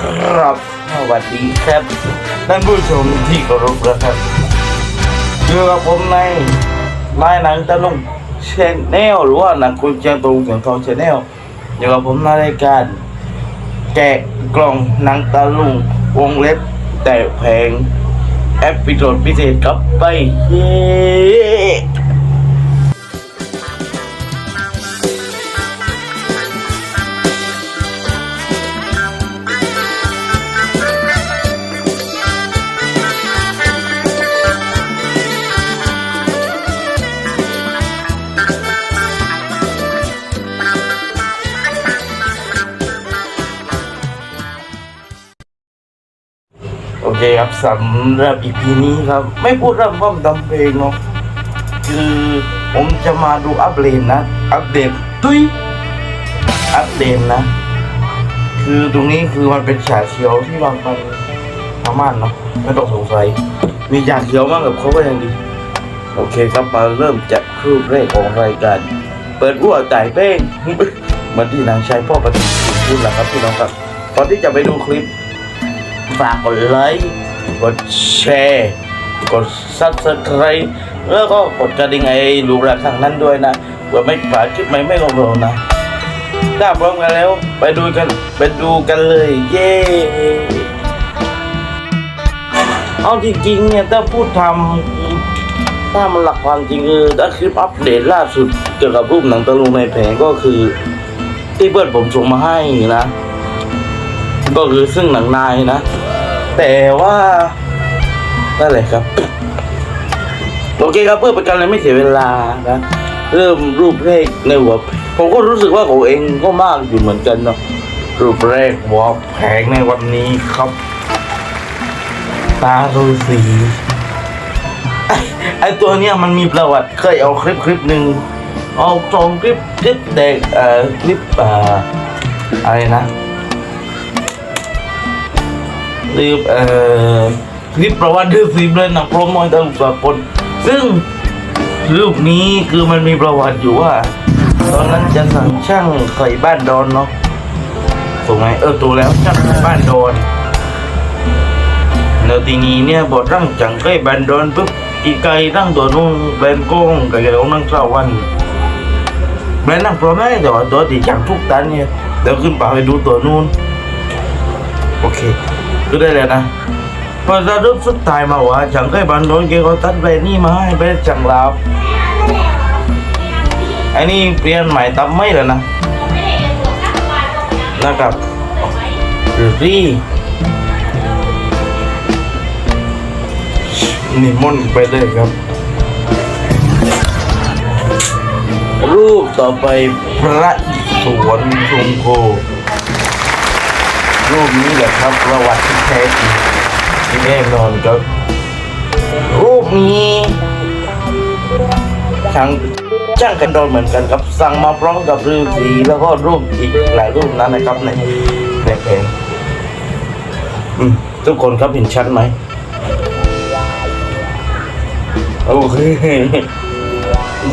ครับสวัสดีครับท่านผู้ชมที่เคารพนะครับอยู่กับผมในนายหนังตะลุงชแนลหรือว่าหนังคุณเจียงตงเสียงทองชแนลอยู่กับผมในรายการแกะกล่องหนังตะลุงวงเล็บแต่แพงแอปพิโซดพิเศษครับไปเย้ โอเคครับสำหรับอีพีนี้ครับ ไม่พูดเรื่องความดำเพลงเนาะคือผมจะมาดูอัปเดตนะ อัปเดตตุ้ยอัปเดตนะ คือตรงนี้คือมันเป็นฉาเขียวที่บางมันพม่านเนาะไม่ต้องสงสัย มีฉาเขียวมากกับเขาก็ยังดีโอเคครับมาเริ่มจากครูปแรกของรายการเปิดหัวจ่ายเป้งเหมือนที่นางชายพ่อปฏิทินพูดแหละครับพี่น้องครับก่อนที่จะไปดูคลิป ฝากกดไลค์กดแชร์กดซับสไครต์แล้วก็กดกระดิ่งไอ้ลูกระฆังนั้นด้วยนะเพื่อไม่พลาดคลิปใหม่ๆของเรานะถ้าพร้อมกันแล้ว ไปดูกัน ไปดูกันเลย เย้เอาจริงๆเนี่ยถ้าพูดทำถ้ามันหลักความจริงคือถ้าคลิปอัปเดตล่าสุดเกี่ยวกับรูปหนังตะลุงในแผงก็คือ ที่เพื่อนผมส่งมาให้นะ ก็คือซึ่งหนังนายนะ แต่ว่านั่นแหละครับ โอเคครับเพื่อเป็นการเลยไม่เสียเวลานะ เริ่มรูปแรกในหัวผมก็รู้สึกว่าของเองก็มากอยู่เหมือนกันเนาะรูปแรกหัวแผงในวันนี้ครับ ตาฤาษีไอไอตัวเนี้ยมันมีประวัติเคยเอาคลิปคลิปหนึ่งเอาสองคลิปคลิปเด็กเอ่อคลิปอ่ออะไรนะ รีบเอ่อคลิปประวัติดื้อฟีเลยนังโปรโมทตลกสากลซึ่งรูปนี้คือมันมีประวัติอยู่ว่า ตอนนั้นจะสั่งช่างไข่บ้านดอนเนาะถูกไหมเออถูกแล้วช่างไข่บ้านดอนแล้วทีนี้เนี่ยบทร่างจังไข่บ้านดอนปุ๊บอีไก่ตั้งตัวนู้นแบนโก้งไก่ไก่ของนั่งเช้าวันแบนนั่งโปรแม่แต่ว่าตัวที่จังทุกตันเนี่ยเดี๋ยวขึ้นไปไปดูตัวนู้นโอเค ก็ได้แล้วนะพอจะรูปสุดท้ายมาว่าฉันเคยบันโดนเกี่ยวกับตัดแบรนี่มาให้แบรนจังลาวไอ้นี่เปลี่ยนใหม่ตับไม่แล้วนะนะครับหรือรีนิมนต์ไปเลยครับ รูปต่อไปพระสวนชงโค รูปนี้แหละครับประวัติที่แท้จริงที่แน่นอนครับ รูปนี้ช่างช่างกันโดนเหมือนกันครับ สั่งมาพร้อมกับฤาษีแล้วก็รูปอีกหลายรูปนั้นนะครับในในเพลงทุกคนครับเห็นชัดไหมโอเค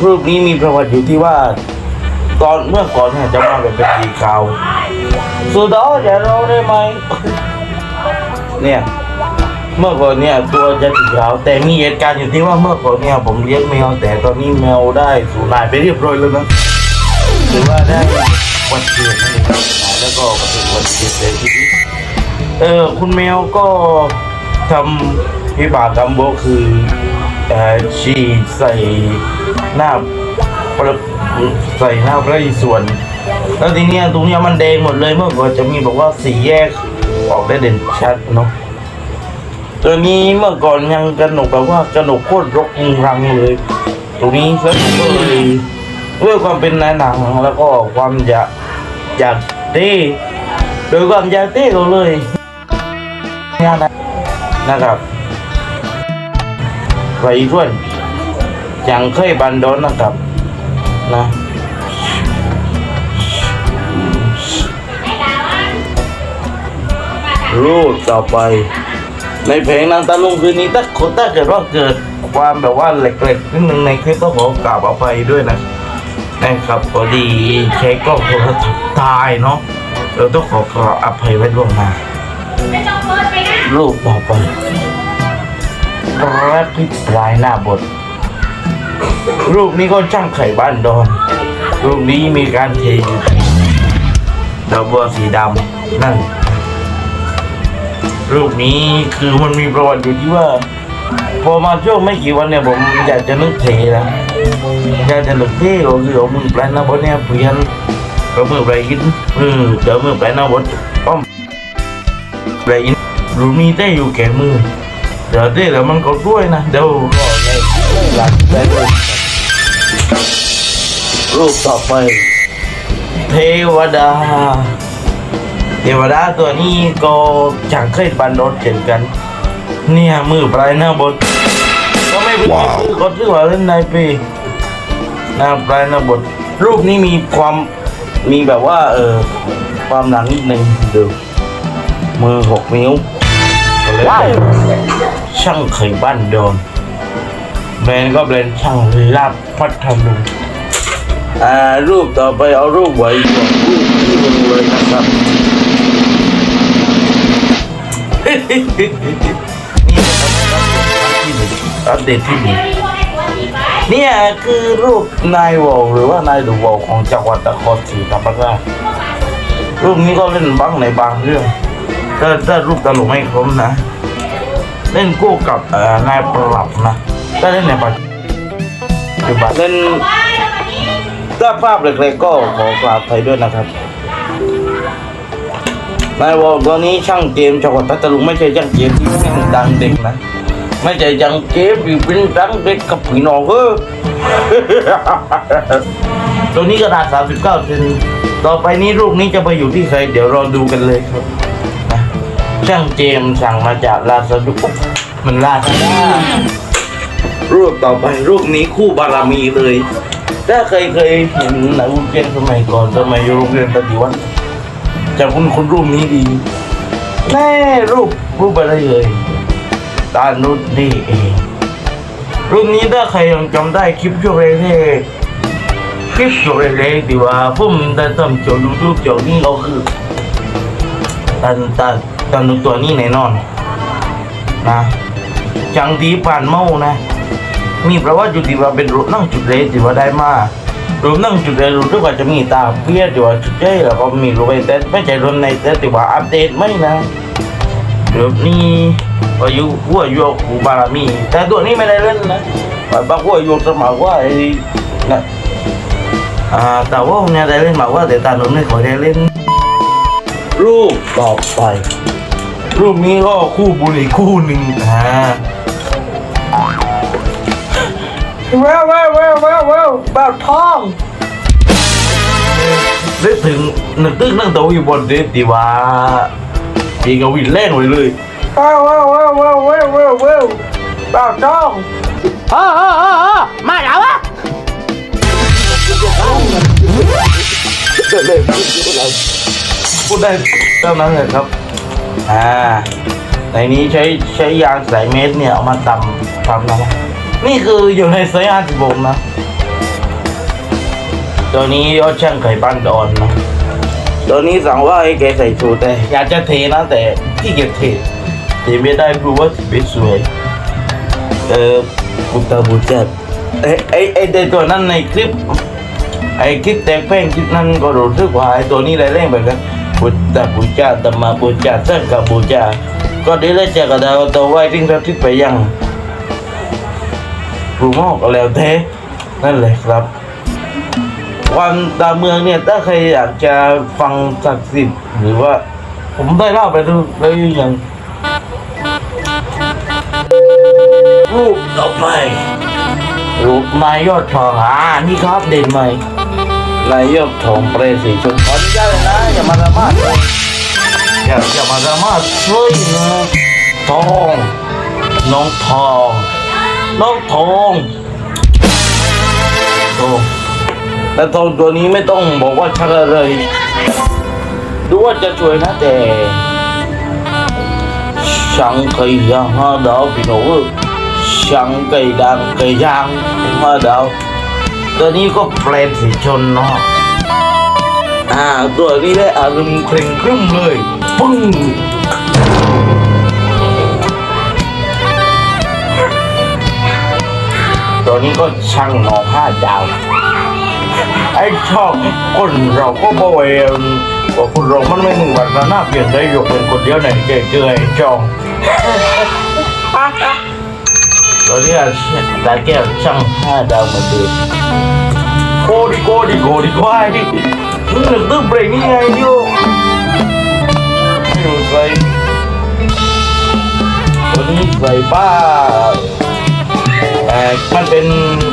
รูปนี้มีประวัติอยู่ที่ว่า ตอนเมื่อก่อนเนี่ยจะมาแบบเป็นสีขาวสุดาอย่าเราได้ไหมเนี่ยเมื่อก่อนเนี่ยตัวจะสีขาวแต่มีเหตุการณ์อยู่ที่ว่าเมื่อก่อนเนี่ยผมเลี้ยงแมวแต่ตอนนี้แมวได้สูญหายไปเรียบร้อยแล้วนะหรือว่าได้วันเกิดนั่นเองแล้วก็มาถึงวันเกิดเสียชีวิตเออคุณแมวก็ทำพิบากกรรมโบคือเอ่อฉีดใส่หน้าประ ใส่หน้าพระอิศวรแล้วทีเนี้ยตรงเนี้ยมันแดงหมดเลยเมื่อก่อนจะมีบอกว่าสีแยกออกได้เด่นชัดเนาะตัวนี้เมื่อก่อนยังกระหนกแบบว่ากระหนกโคตรรกรังเลย ตรงนี้แล้วผมก็เลยด้วยความเป็นนายหนังแล้วก็ความอยากอยากเต้โดยความอยากเต้ก็เลยงานนะนะครับไปส่วนยังเคยบันดอนนะครับ นะรูปต่อไป ในเพลงนางตะลุงคืนนี้ถ้าคนถ้าเกิดว่าเกิดความแบบว่าเหล็กๆนิดนึงในคลิปก็ขอกราบอภัยด้วยนะนะครับพอดีใช้กล้องโทรศัพท์ถ่ายเนาะเราต้องขอกราบอภัยไว้ล่วงหน้ารูปต่อไปแรปที่ปลายหน้าบท รูปนี้ก็ช่างไข่บ้านดอน รูปนี้มีการเทอยู่ดอกบัวสีดำนั่น รูปนี้คือมันมีประวัติอยู่ที่ว่า พอมาช่วงไม่กี่วันเนี่ยผมอยากจะนึกเทนะอยากจะนึกเทก็คือเอามือแปลนหน้าบทเนี่ยเปลี่ยนก็มือแปลยินมือเดี๋ยวมือแปลนหน้าบทป้อมแปลยินรูปนี้เต้อยู่แก่มือเดี๋ยวเต้แล้วมันก็ด้วยนะเดี๋ยว รอไงหลังได้เลยรูปต่อไป เทวดา เทวดาตัวนี้ก็จังเคยบันรถเช่นกัน เนี่ยมือปลายหน้าบทก็ไม่เป็นไรคือเขาชื่อว่าเล่นในปีหน้าปลายหน้าบทรูปนี้มีความมีแบบว่า เออความหนังนิดนึงดูมือหกนิ้วก็เลยช่างไขบ้านโดน แบรนด์ก็แบรนด์ช่างลาบพัฒนุงอ่ารูปต่อไปเอารูปไว้ก่อนรูปที่มึงเลยนะครับนี่นะครับอัปเดตที่หนึ่งเนี่ยคือรูปนายวอลหรือว่านายดูวอลของจังหวัดนครศรีธรรมราชรูปนี้ก็เล่นบ้างในบางเรื่องถ้าถ้ารูปตลกไม่ครบนะ เล่นคู่กับเอ่อนายปรับนะ ถ้าเล่นในปัจจุบันเล่นถ้าภาพเล็กๆก็ขอกราบไทยด้วยนะครับนายวอลตัวนี้ช่างเกมจังหวัดพัทลุงไม่ใช่ช่างเกมที่เป็นดังเด็กนะไม่ใช่ช่างเกมที่เป็นดังเด็กกับพี่น้องเออตัวนี้ขนาด39เซนต่อไปนี้รูปนี้จะไปอยู่ที่ใครเดี๋ยวรอดูกันเลยครับนะช่างเจมส์สั่งมาจากลาซาดุมันลาซาด้า รูปต่อไปรูปนี้คู่บารมีเลย ถ้าเคยเคยเห็นหนังเรียนสมัยก่อนสมัยยุโรงเรียนปฏิวัติจากคุณคนรูปนี้ดีแน่รูปรูปอะไรเลยตานุนี่เองรูปนี้ถ้าใครยังจำได้คลิปช่วงแรกๆคลิปช่วงแรกๆที่ว่าผมได้ทำโจดูทูบโจนี่ก็คือตันตันตันนุษตัวนี้แน่นอนนะจังทีผ่านเมานะ มีประวัติอยู่ที่ว่าเป็นรูปนั่งจุดเล็ที่ว่าได้มารูปนั่งจุดเล็รู้สึกว่าจะมีตาเพี้ยที่ว่าจุดเจ้แล้วก็มีรูปไอเต้ไม่ใช่รูปในเต้ที่ว่าอัปเดตไม่นะรูปนี้อายุหัวอายุกูบารมี แต่ตัวนี้ไม่ได้เล่นนะบางหัวอายุสมัยว่าไอ้นะอ่าแต่ว่าเนี่ยได้เล่นมากว่าแต่ตาหนุ่มไม่ค่อได้เล่น รูปต่อไปรูปนี้ก็คู่บุหรี่คู่หนึ่งอ่า แววแววแววแววแววแบบทองนึกถึงนึกตึกนั่งโต๊ะอยู่บนเดทดีว่าปีกวินแรงไว้เลยแววแววแววแววแววแววแววแบบทองเออเออเออเออมาแล้วอะก็เลยพูดอะไรพูดได้เท่านั้นเลยครับอ่าในนี้ใช้ใช้ยางสายเมตรเนี่ยเอามาตำทำนะ นี่คืออยู่ในไซส์ห้าสิบหกนะ ตัวนี้ยอดช่างไข่บ้านดอนนะ ตัวนี้สั่งว่าให้แกใส่ชูแต่อยากจะเทนะแต่ที่เกียจเทเทไม่ได้เพราะว่าไม่สวย เออกุตาบูจัดไอไอไอแต่ตัวนั้นในคลิป ไอคลิปแต่งแป้งคลิปนั้นก็รู้สึกว่าไอตัวนี้แรงๆแบบนั้นพุทธบูชาธรรมบูชาสังฆบูชาก็ได้แล้วจะกระดาวตัวไว้ทิ้งทับทิศไปยัง รูมอกก็แล้วแท้นั่นเลยครับ วันตามเมืองเนี่ยถ้าใครอยากจะฟังศักดิ์สิทธิ์หรือว่า ผมได้เล่าไปดูแล้วยังรูปต่อไปรูปนายยอดทองอ่านี่ครับเด่นใหม่นายยอดทองเปรตสีชมขออนุญาตเลยนะอย่ามาสามารถอย่าอย่ามาสามารถช่วยนะทองน้องทอง น้องทองทองแต่ทองตัวนี้ไม่ต้องบอกว่าชักอะไรดูว่าจะช่วยนะแต่ช่างเคยยังหาดาวพี่น้องช่างไก่ดังไก่ย่างมาดาวตัวนี้ก็แปลนสีชนเนาะอ่าตัวนี้ได้อารมณ์เคร่งครึ้มเลยปึ้ง ตอนนี้ก็ช่างหนอผ้าดาว ไอ้ชอบคนเราก็บอกว่าว่าคนเรามันไม่หนึ่งวันละหน้าเปลี่ยนได้ยกเป็นคนเดียวไหนเจอเจอไอ้จองตอนนี้ตาแก้วช่างห้าดาวเหมือนเดิมโกดิโกดิโกดิควายมึงหนึ่งตึ้งเบรกนี่ไงโยไม่รู้ใส่ตัวนี้ใส่บ้า มันเป็น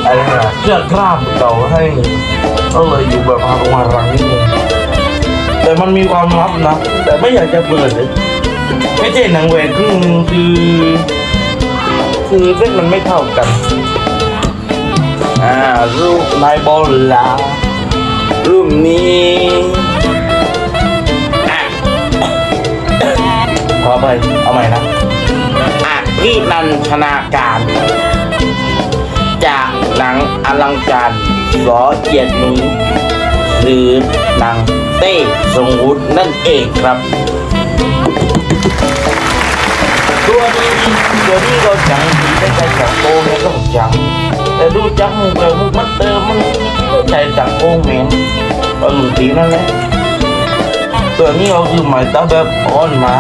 อะไรนะเชือกล้ามเก่าให้ก็เลยอยู่แบบมารงมารังนิดนึงแต่มันมีความลับนะ แต่ไม่อยากจะเปิดเลยไม่ใช่หนังแหวนครึ่งคือคือเส้นมันไม่เท่ากัน อ่ารูปนายบอลลารูปนี้ขอไปเอาใหม่นะอะพี่นันชนาการ หนังอลังการสอเกียรตินี้หรือหนังเต้ทรงวุฒินั่นเองครับ ตัวนี้ตัวนี้เราจังดีได้ใจจังโกเนี่ยต้องจัง แต่ดูจังแบบมึงมันเติมมันใจจังโกเหม็นก็หลุดตีนั่นแหละตัวนี้ก็คือหมายตาแบบอ่อนมา